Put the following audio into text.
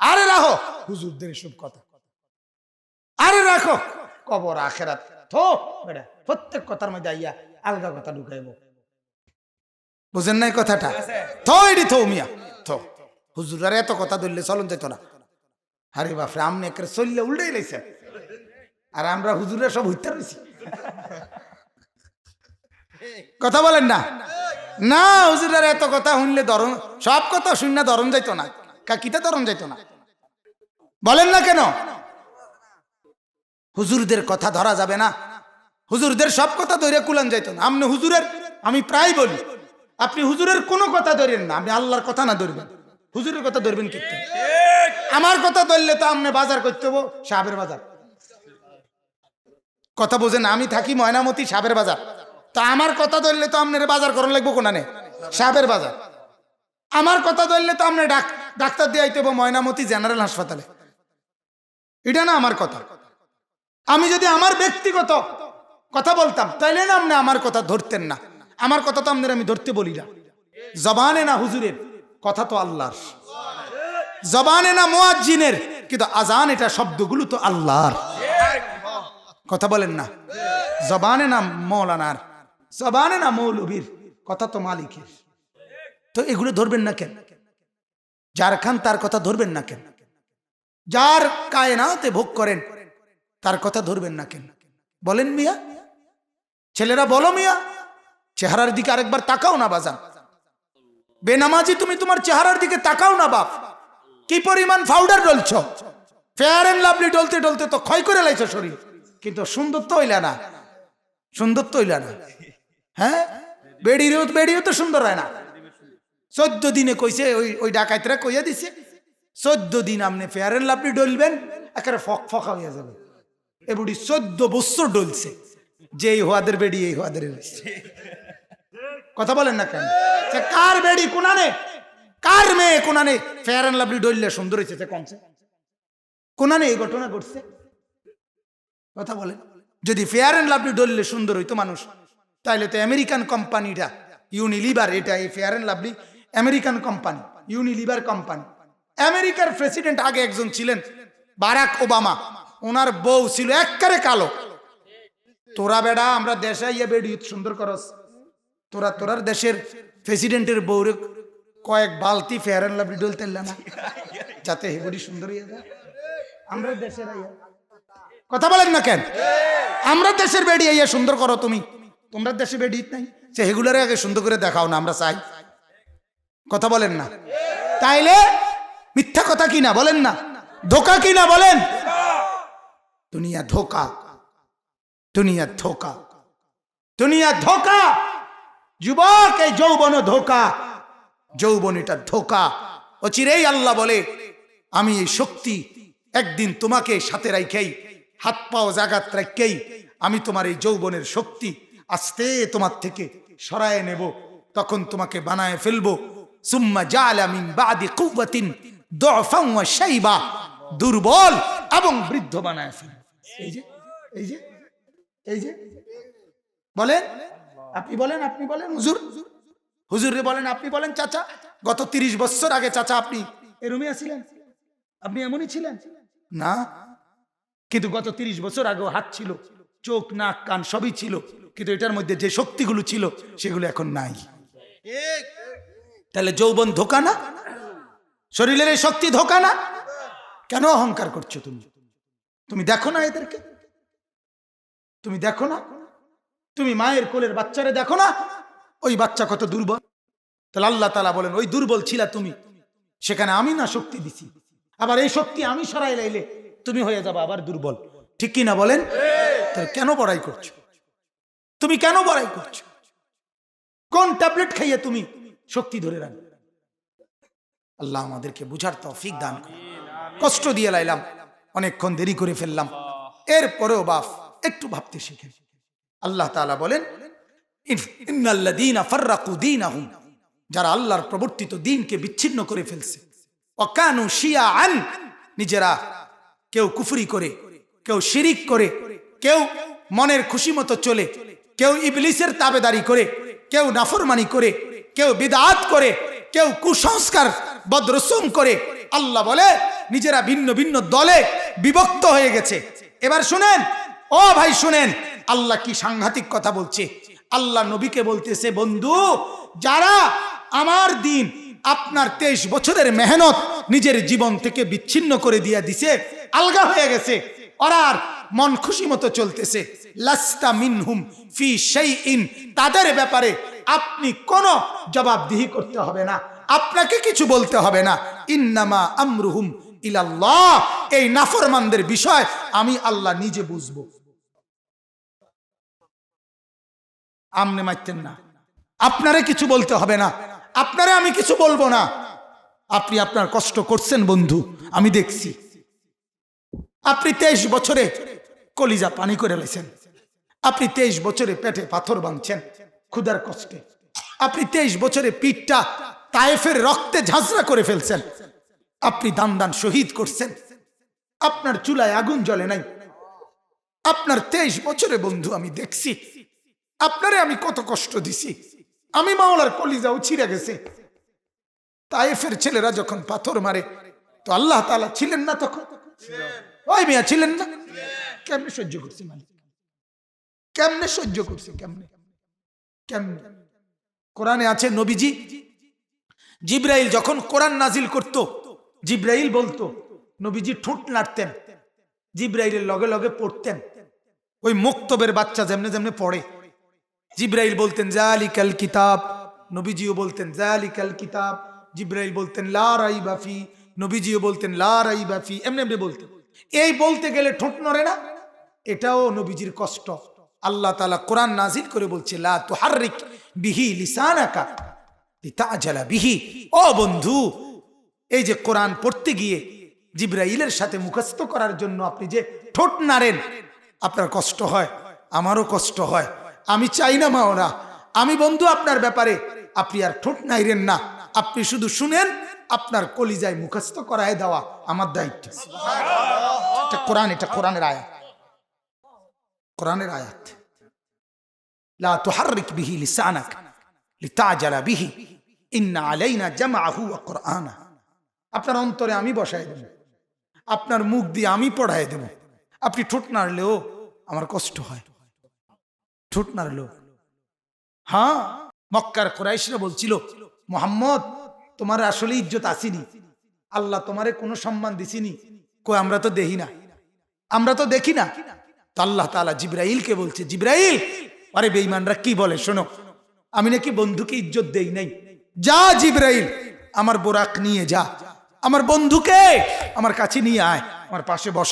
আরে রাখো। হুজুরদের এসব কথা। আরে রাখো। কবর আখেরাত। থো বেটা প্রত্যেক কথার মধ্যে আইয়া আলগা কথা ঢুকাইব। বুঝেন নাই কথাটা? থো এডি থো মিয়া। থো। হুজুরার এত কথা ধরলে চলন যেত না। আরে বাপরে আমনে একের চললে উল্টাই লাইছে। আর আমরা হুজুরের সব হইতে রয়েছি কথা বলেন না? না হুজুরের এত কথা শুনলে ধরন সব কথা শুনলে ধরন যাইতো না। কাকিতে ধরন যাইতো না। বলেন না কেন? হুজুরদের কথা ধরা যাবে না। হুজুরদের সব কথা ধরে কুলান যাইতো না। আপনি হুজুরের, আমি প্রায় বলি, আপনি হুজুরের কোনো কথা ধরেন না। আপনি আল্লাহর কথা না ধরবেন। হুজুরের কথা ধরবেন কি? আমার কথা ধরলে তো আপনি বাজার করতে হব সাবের বাজার। কথা বোঝেন, আমি থাকি ময়নামতি সাবের বাজার। তা আমার কথা ধরলে তো আপনার বাজার করার লাগবো কোনানে? সাবের বাজার। আমার কথা ধরলে তো আপনি ডাক, ডাক্তার দিয়ে আইতে ময়নামতি জেনারেল হাসপাতালে। এটা না আমার কথা। আমি যদি আমার ব্যক্তিগত কথা বলতাম, তাইলে না আপনি আমার কথা ধরতেন না। আমার কথা তো আপনার আমি ধরতে বলি না। জবানে না হুজুরের কথা তো আল্লাহর। জবানে না মোয়াজ্জিনের, কিন্তু আজান এটা শব্দগুলো তো আল্লাহর। কথা বলেন না। জবানে না মৌলানার, জবানে না মৌলবীর, কথা তো মালিকের। তো এগুলো ধরবেন না কেন? যার খান তার কথা ধরবেন না কেন? যার কায়নাতে ভোগ করেন, তার কথা ধরবেন না কেন? বলেন মিয়া। ছেলেরা বলো মিয়া, চেহারার দিকে আরেকবার তাকাও না বাজান। বেনামাজি তুমি তোমার চেহারার দিকে তাকাও না বাপ। কি পরিমাণ পাউডার ডলছ? ফেয়ার অ্যান্ড লাভলি ডলতে ডলতে তো ক্ষয় করে লাইছ শরীর। কিন্তু সুন্দর তো হইলা না। সুন্দর তো হইলা না। হ্যাঁ? বেড়িও বেড়িও তো সুন্দর হয় না। চোদ্দ দিনে কইছে, ওই ওই ডাকাইতরা কইয়া দিছে। চোদ্দ দিন আপনি ফেয়ার এন্ড লাভলি ডলবেন, একেবারে ফক ফকা হইয়া যাবে। এ বুড়ি চোদ্দ বছর ডলছে, যে এই হওয়াদের বেড়ি, এই হওয়াদের কথা বলেন না কেন? সে কার বেড়ি কোনানে? কার মেয়ে কোনানে? ফেয়ার এন্ড লাভলি ডললে সুন্দর হয়েছে সে কমছে। কোনানে এই ঘটনা ঘটছে? কথা বলেন। যদি ফেয়ার এন্ড লাভলি ডললে সুন্দর হইতো মানুষ তাহলে তো আমেরিকান কোম্পানিটা, ইউনিলিভার, এটা এই Fair and Lovely American company Unilever company. আমেরিকার প্রেসিডেন্ট আগে একজন ছিলেন, বারাক ওবামা। ওনার বউ ছিল একবারে কালো। তোরা বেড়া, আমরা দেশে ইয়ে বেড়ি, সুন্দর করস। তোরা, তোরার দেশের প্রেসিডেন্টের বউরে কয়েক বালতি ফেয়ার অ্যান্ড লাভলি ডলতে না যাতে হেবড়ি সুন্দর হয়ে যায়। আমরা দেশের আইয়া। কথা বলেন না কেন? আমরা দেশের বেডি আইয়া সুন্দর করো তুমি। তোমরা দেশে বেডি নাই। সে হেগুলারে আগে সুন্দর করে দেখাও না, আমরা চাই। কথা বলেন না। তাইলে মিথ্যা কথা কি না বলেন না? ধোকা কি না বলেন? দুনিয়া ধোকা। দুনিয়া ধোকা। দুনিয়া ধোকা। যুবক, এই যৌবন ধোকা। যৌবন এটা ধোকা। অচিরেই আল্লাহ বলে, আমি এই শক্তি একদিন তোমাকে সাথে রাইখেই, হাত পাও জাগাত রাখেই আমি তোমার এই যৌবনের শক্তি আস্তে তোমার থেকে সরায় নেব, তখন তোমাকে বানায় ফেলব। সুম্মা জালা মিন বাদি কুওয়াতিন দুফান ওয়া শাইবা। দুর্বল এবং বৃদ্ধ বানায় ফেলব এই যে এই যে এই যে, বলেন? আপনি বলেন আপনি বলেন, হুজুর। হুজুরে বলেন, আপনি বলেন, চাচা। গত তিরিশ বছর আগে চাচা আপনি এরমই আছিলেন? আপনি এমনই ছিলেন? না। কিন্তু গত তিরিশ বছর আগেও হাত ছিল, চোখ, নাক, কান সবই ছিল। কিন্তু এটার মধ্যে যে শক্তিগুলো ছিল, সেগুলো এখন নাই। তাহলে যৌবন ধোকা না? শরীরের এই শক্তি ধোকা না? কেন অহংকার করছ তুমি? তুমি দেখো না এদেরকে? তুমি দেখো না? তুমি মায়ের কোলের বাচ্চারে দেখো না? ওই বাচ্চা কত দুর্বল। তাহলে আল্লাহ তালা বলেন, ওই দুর্বল ছিলা তুমি। সেখানে আমি না শক্তি দিছি। আবার এই শক্তি আমি সরাই লাইলে তুমি হয়ে যাবে আবার দুর্বল। ঠিক কি না বলেন? তাহলে কেন বড়াই করছ? তুমি কেন বড়াই করছ? কোন ট্যাবলেট খাইয়ে তুমি শক্তি ধরে রাখবে। আল্লাহ আমাদেরকে বুঝার তৌফিক দান করুন। কষ্ট দিয়ে লাইলাম অনেকক্ষণ দেরি করে ফেললাম। এরপরেও বাপ একটু ভাবতে শিখে আল্লাহ তাআলা বলেন ইন্নাল্লাযীনা ফাররাকু দীনাহুম। যারা আল্লাহর প্রবর্তিত দিনকে বিচ্ছিন্ন করে ফেলছে। অকানু শিয়াআন। নিজেরা কেউ কুফরি করে কেউ শিরিক করে কেউ মনের খুশি মতো চলে কেউ ইবলিসের তাবেদারি করে কেউ নাফরমানি করে কেউ বিদাত করে, কেউ কুসংস্কার, বদরসুম করে। আল্লাহ বলে, নিজেরা ভিন্ন ভিন্ন দলে বিভক্ত হয়ে গেছে। এবার শুনেন, ও ভাই শুনেন, আল্লাহ কি সাংঘাতিক কথা বলছে। আল্লাহ নবীকে বলতেছে, বন্ধু, যারা আমার দিন, আপনার তেইশ বছরের মেহনত নিজের জীবন থেকে বিচ্ছিন্ন করে দিয়ে দিছে, আলগা হয়ে গেছে। ওরা আর মন খুশি মতো চলতেছে। লাস্তা মিনহুম ফি সেই ইন তাদের ব্যাপারে আপনি কোনো জবাবদিহি করতে হবে না। আপনাকে কিছু বলতে হবে না। ইন্নামা আমরুহুম ইলাল্লাহ। এই নাফরমানদের বিষয় আমি আল্লাহ নিজে বুঝব। আমনে মারতেন না। আপনারে কিছু বলতে হবে না। আপনারে আমি কিছু বলব না। আপনি আপনার কষ্ট করছেন বন্ধু, আমি দেখছি। আপনি তেইশ বছরে কলিজা পানি করে লেছেন আপনি তেইশ বছরে পেটে পাথর বাঁধছেন। ক্ষুদার কষ্টে। আপনি তেইশ বছরে পিঠটা তায়েফের রক্তে ঝাঁঝরা করে ফেলছেন। আপনি দান দান শহীদ করছেন। আপনার চুলায় আগুন জ্বলে নাই। আপনার তেইশ বছরে বন্ধু আমি দেখছি। আপনারে আমি কত কষ্ট দিছি। আমি মাওলার কলিজাও ছিঁড়ে গেছে। তায়েফের ছেলেরা যখন পাথর মারে তো আল্লাহ তাআলা ছিলেন না তখন? ওই মিয়া ছিলেন না? কেমনে সহ্য করছে মালিক? কেমনে সহ্য করছে কেমনে? কেমনে কোরআনে আছে নবীজি? জিব্রাইল যখন কোরআন নাজিল করত, জিব্রাইল বলতো, নবীজি ঠোঁট নাড়তেন, জিব্রাইলের লগে লগে পড়তেন। ওই মুক্তবের বাচ্চা যেমনে যেমনে পড়ে। জিব্রাইল বলতেন, জালিকাল কিতাব। নবীজিও বলতেন, জালিকাল কিতাব। জিব্রাইল বলতেন, লা রাই বাফি নবীজিও বলতেন, লা রাই বাফি এমনি এমনি বলতেন। এই বলতে গেলে ঠোঁট নড়ে না? এটাও নবীজির কষ্ট। আল্লাহ তালা কোরআন নাজিল করে বলছে, লা তুহাররিক বিহি লিসানাকা লিতাজালা বিহি। ও বন্ধু, এই যে কোরআন পড়তে গিয়ে জিব্রাইলের সাথে মুখস্থ করার জন্য আপনি যে ঠোঁট নাড়েন, আপনার কষ্ট হয়, আমারও কষ্ট হয়, আমি চাই না মাওরা আমি বন্ধু, আপনার ব্যাপারে আপনি আর ঠোঁট নাইরেন না। আপনি শুধু শুনেন, আপনার কলিজায় মুখস্থ করায় দেওয়া আমার দায়িত্ব। এটা কোরআন, এটা কোরআনের আয়াত। কোরআনের আয়াত। লা তুহাররিক বিহি লিসানাক লিতাজালা বিহি। ইন্না আলাইনা জামাআহু ওয়া কুরআনা। আপনার অন্তরে আমি বসাই দেব। আপনার মুখ দিয়ে আমি পড়াই দেব। আপনি ঠোঁট নাড়লেও আমার কষ্ট হয়। ঠোঁট নাড়লেও হ্যাঁ মক্কার কোরাইশরা বলছিল, মোহাম্মদ, তোমার আসলে ইজ্জত আসিনি। আল্লাহ তোমারে কোনো সম্মান দিছিনি। কই, আমরা তো দেখি না। আমরা তো দেখি না। তো আল্লাহ তালা জিব্রাইলকে বলছে, জিব্রাইল, আরে বেঈমানরা কি বলে শোনো, আমি নাকি বন্ধুকে ইজ্জত দেই নাই। যা জিব্রাইল, আমার বোরাক নিয়ে যা, আমার বন্ধুকে আমার কাছে নিয়ে আয়, আমার পাশে বস।